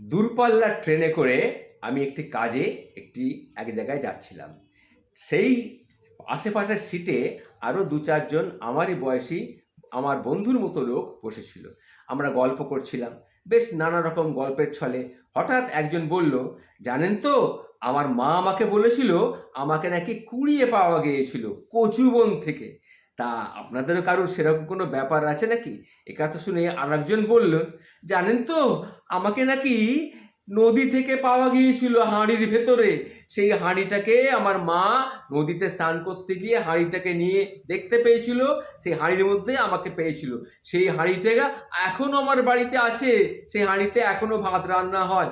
দূরপাল্লার ট্রেনে করে আমি একটি কাজে একটি, এক জায়গায় যাচ্ছিলাম। সেই আশেপাশের সিটে আরও দু চারজন আমারই বয়সী, আমার বন্ধুর মতো লোক বসেছিল। আমরা গল্প করছিলাম, বেশ নানা রকম গল্পের ছলে। হঠাৎ একজন বলল, জানেন তো, আমার মা আমাকে বলেছিল, আমাকে নাকি কুড়িয়ে পাওয়া গিয়েছিল কচুবন থেকে। তা আপনাদেরও কারোর সেরকম কোনো ব্যাপার আছে নাকি? এ কথা শুনে আর একজন বললেন জানেন তো, আমাকে নাকি নদী থেকে পাওয়া গিয়েছিল হাঁড়ির ভেতরে। সেই হাঁড়িটাকে আমার মা নদীতে স্নান করতে গিয়ে হাঁড়িটাকে নিয়ে দেখতে পেয়েছিল, সেই হাঁড়ির মধ্যে আমাকে পেয়েছিল। সেই হাঁড়িটা এখনও আমার বাড়িতে আছে, সেই হাঁড়িতে এখনও ভাত রান্না হয়।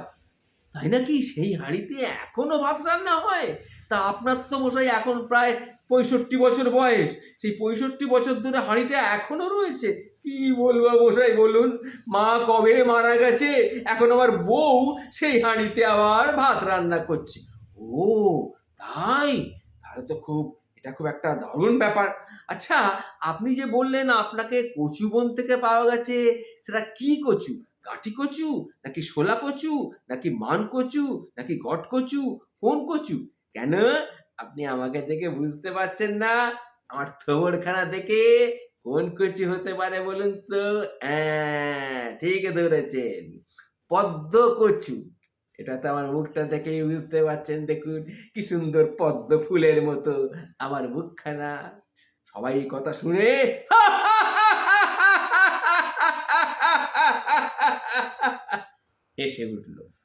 তাই নাকি? সেই হাঁড়িতে এখনও ভাত রান্না হয়? তা আপনার তো মশাই এখন প্রায় পঁয়ষট্টি বছর বয়স। সেই পঁয়ষট্টি বছর ধরে হাঁড়িটা এখনও রয়েছে। কি বলব মশাই বলুন? মা কবে মারা গেছে? এখন আমার বউ সেই হাঁড়িতে আবার ভাত রান্না করছে। ও, তাই? তাহলে তো খুব, এটা খুব একটা দারুণ ব্যাপার। আচ্ছা আপনি যে বললেন আপনাকে কচু বন থেকে পাওয়া গেছে, সেটা কি কচু? কাঠি কচু? নাকি শোলা কচু? নাকি মান কচু? নাকি গট কচু? কোন কচু? কেন? আপনি আমাকে দেখে বুঝতে পারছেন না? আমার থবরখানা দেখে কোন কচু হতে পারে বলুন তো? হ্যাঁ ঠিক ধরেছেন। পদ্ম কচু। এটা তো আমার মুখটা দেখেই বুঝতে পারছেন। দেখুন, কি সুন্দর পদ্ম ফুলের মতো আমার মুখখানা। সবাই কথা শুনে হেসে উঠল।